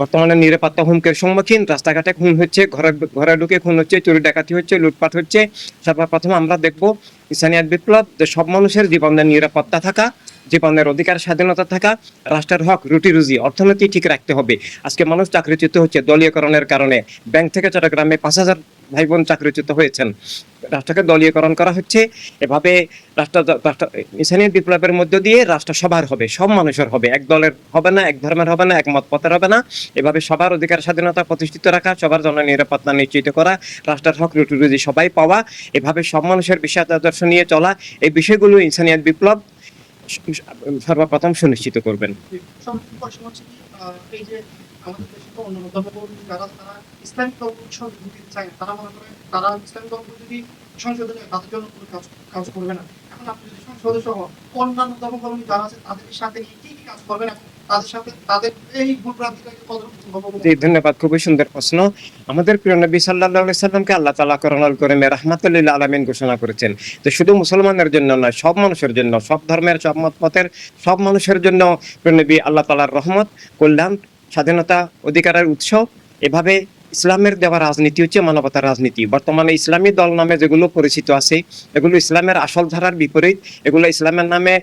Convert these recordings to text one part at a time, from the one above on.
বর্তমানে নিরাপত্তা হুমকির সম্মুখীন, রাস্তাঘাটে খুন হচ্ছে, ঘরে ঘরে ঢুকে খুন হচ্ছে, চুরি ডাকাতি হচ্ছে, লুটপাট হচ্ছে। সর্বপ্রথম আমরা দেখব ইসানিয়াত বিপ্লব যে সব মানুষের জীবনের নিরাপত্তা থাকা, জীবনের অধিকার স্বাধীনতা থাকা, রাষ্ট্রের হক, রুটি রুজি, অর্থনীতি ঠিক রাখতে হবে। আজকে মানুষ চাকরিচ্যুত হচ্ছে দলীয়করণের কারণে। ব্যাংক থেকে চট্টগ্রামে পাঁচ হাজার ভাই বোন চাকরিচ্যুত হয়েছেন। রাষ্ট্রকে দলীয়করণ করা হচ্ছে। এভাবে রাষ্ট্র ইসানিয়াত বিপ্লবের মধ্য দিয়ে রাষ্ট্র সবার হবে, সব মানুষের হবে। এক দলের হবে না, এক ধর্মের হবে না, একমত পথের হবে না। এভাবে সবার অধিকার স্বাধীনতা প্রতিষ্ঠিত রাখা, সবার জন্য নিরাপত্তা নিশ্চিত করা, রাষ্ট্রের হক, রুটি রুজি সবাই পাওয়া, এভাবে সব মানুষের বিশ্বাস আদর্শ নিয়ে চলা এই বিষয়গুলো ইনসানিয়াত বিপ্লব সর্বপ্রথম সুনিশ্চিত করবেন। যে আমাদের তারা তারা মনে করে তারা যদি সংশোধন কাজ করবে না। এখন সংসদ সহ অন্যান্য যারা আছে, তাদের সাথে কি কি কাজ করবেন? এবং ধন্যবাদ, খুবই সুন্দর প্রশ্ন। আমাদের প্রিয় নবী আল্লাহ তালা করণাল আলমিন ঘোষণা করেছেন। তো শুধু মুসলমানের জন্য নয়, সব মানুষের জন্য, সব ধর্মের, সব সব মানুষের জন্য প্রিয় নবী আল্লাহ তালার রহমত, কল্যাণ, স্বাধীনতা অধিকারের উৎস। এভাবে ইসলামের দেওয়া রাজনীতি হচ্ছে মানবতার রাজনীতি। বর্তমানে ইসলামী দল নামে যেগুলো পরিচিত আছে, এগুলো ইসলামের আসল ধারার বিপরীত। এগুলো ইসলামের নামে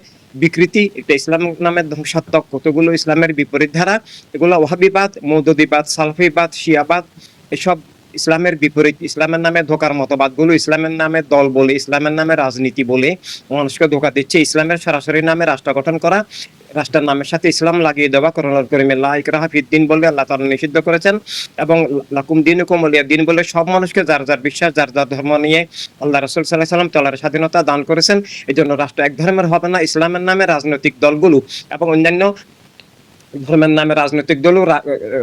বিকৃতি, এটা ইসলাম নামের ধ্বংসাত্মক। কতগুলো ইসলামের বিপরীত ধারা? এগুলো ওহাবিবাদ মৌদুদিবাদ, সালফিবাদ, শিয়াবাদ, এসব ইসলামের বিপরীত। ইসলামের নামে ধোকার মতবাদগুলো, ইসলামের নামে দল বলে, ইসলামের নামে রাজনীতি বলে মানুষকে ধোকা দিচ্ছে। ইসলামের সরাসরি নামে রাষ্ট্র গঠন করা রাষ্ট্রের নামের সাথে ইসলাম লাগিয়ে দেওয়া করোনার করিমে লাইক রাহাফির দিন বলে আল্লাহ তারা নিষিদ্ধ করেছেন এবং লাকুম দিন কোমলিয়া দিন বলে সব মানুষকে যার যার বিশ্বাস, যার যার ধর্ম নিয়ে আল্লাহ রসুল সাল্লাহ সাল্লাম চলার স্বাধীনতা দান করেছেন। এই জন্য রাষ্ট্র এক ধর্মের হবে না, ইসলামের নামে রাজনৈতিক দলগুলো এবং অন্যান্য ধর্মের নামে রাজনৈতিক দলও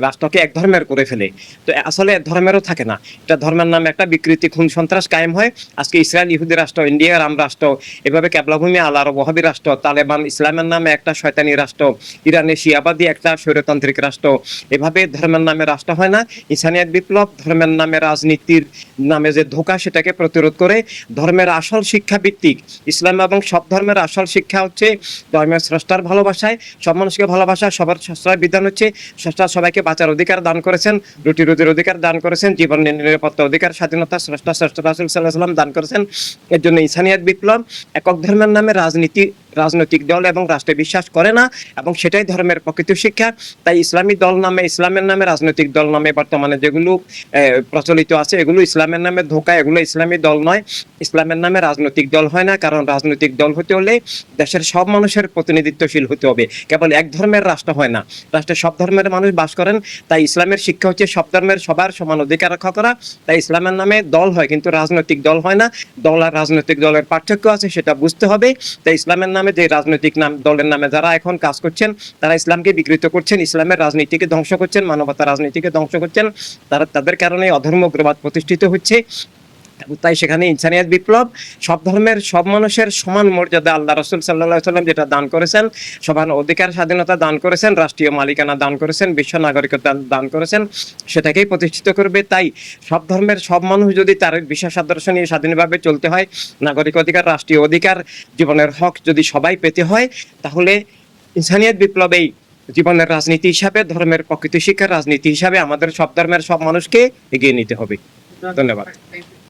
রাষ্ট্রকে এক ধর্মের করে ফেলে। তো আসলে ধর্মেরও থাকে না। এটা ধর্মের নামে একটা বিকৃতি, খুন, সন্ত্রাস কায়েম হয়। আজকে ইসরায়েল ইহুদি রাষ্ট্র, ইন্ডিয়া রাম রাষ্ট্র, এভাবে কেবলাভূমি আল আরব ওহাবি রাষ্ট্র, তালেবান, ইসলামের নামে একটা শয়তানি রাষ্ট্র ইরানে শিয়াবাদী একটা স্বৈরতান্ত্রিক রাষ্ট্র, এভাবে ধর্মের নামে রাষ্ট্র হয় না। ইসানিয়াত বিপ্লব ধর্মের নামে রাজনীতির নামে যে ধোকা, সেটাকে প্রতিরোধ করে ধর্মের আসল শিক্ষা ভিত্তিক। ইসলাম এবং সব ধর্মের আসল শিক্ষা হচ্ছে ধর্মের স্রষ্টার ভালোবাসায়, সব মানুষকে ভালোবাসা, সবার স্রষ্টার বিধান হচ্ছে স্রষ্টা সবাইকে বাঁচার অধিকার দান করেছেন, রুটি রুজির অধিকার দান করেছেন, জীবন নিরাপত্তা অধিকার, স্বাধীনতা, স্রষ্টা স্রষ্টা রাসুল সাল্লাহ সাল্লাম দান করেছেন। এর জন্য ইসানিয়াত বিপ্লব, একক ধর্মের নামে রাজনীতি রাজনৈতিক দল এবং রাষ্ট্রে বিশ্বাস করে না, এবং সেটাই ধর্মের প্রকৃত শিক্ষা। তাই ইসলামী দল নামে, ইসলামের নামে, রাজনৈতিক দল নামে বর্তমানে যেগুলো প্রচলিত আছে, এগুলো ইসলামের নামে ধোকা, এগুলো ইসলামী দল নয়। ইসলামের নামে রাজনৈতিক দল হয় না, কারণ রাজনৈতিক দল হতে হলে দেশের সব মানুষের প্রতিনিধিত্বশীল হতে হবে। কেবল এক ধর্মের রাষ্ট্র হয় না, রাষ্ট্রে সব ধর্মের মানুষ বাস করেন। তাই ইসলামের শিক্ষা হচ্ছে সব ধর্মের সবার সমান অধিকার রক্ষা করা। তাই ইসলামের নামে দল হয়, কিন্তু রাজনৈতিক দল হয় না। দল আর রাজনৈতিক দলের পার্থক্য আছে, সেটা বুঝতে হবে। তাই ইসলামের নামে যে রাজনৈতিক নাম, দলের নামে যারা এখন কাজ করছেন, তারা ইসলামকে বিকৃত করছেন, ইসলামের রাজনীতিকে ধ্বংস করছেন, মানবতা রাজনীতিকে ধ্বংস করছেন। তারা, তাদের কারণে অধর্ম উগ্রবাদ প্রতিষ্ঠিত হচ্ছে। তাই সেখানে ইনসানিয়াত বিপ্লব, সব ধর্মের, সব মানুষের সমান মর্যাদা আল্লাহ রসুল সাল্লাহ সাল্লাম যেটা দান করেছেন সমান অধিকার, স্বাধীনতা দান করেছেন, রাষ্ট্রীয় মালিকানা দান করেছেন, বিশ্ব নাগরিকতা দান করেছেন, সেটাকেই প্রতিষ্ঠিত করবে তাই সব ধর্মের, সব মানুষ যদি তার বিশ্বাস, আদর্শ নিয়ে স্বাধীনভাবে চলতে হয়, নাগরিক অধিকার, রাষ্ট্রীয় অধিকার, জীবনের হক যদি সবাই পেতে হয়, তাহলে ইনসানিয়াত বিপ্লবেই জীবনের রাজনীতি হিসাবে, ধর্মের প্রকৃত শিক্ষার রাজনীতি হিসাবে আমাদের সব ধর্মের সব মানুষকে এগিয়ে নিতে হবে ধন্যবাদ.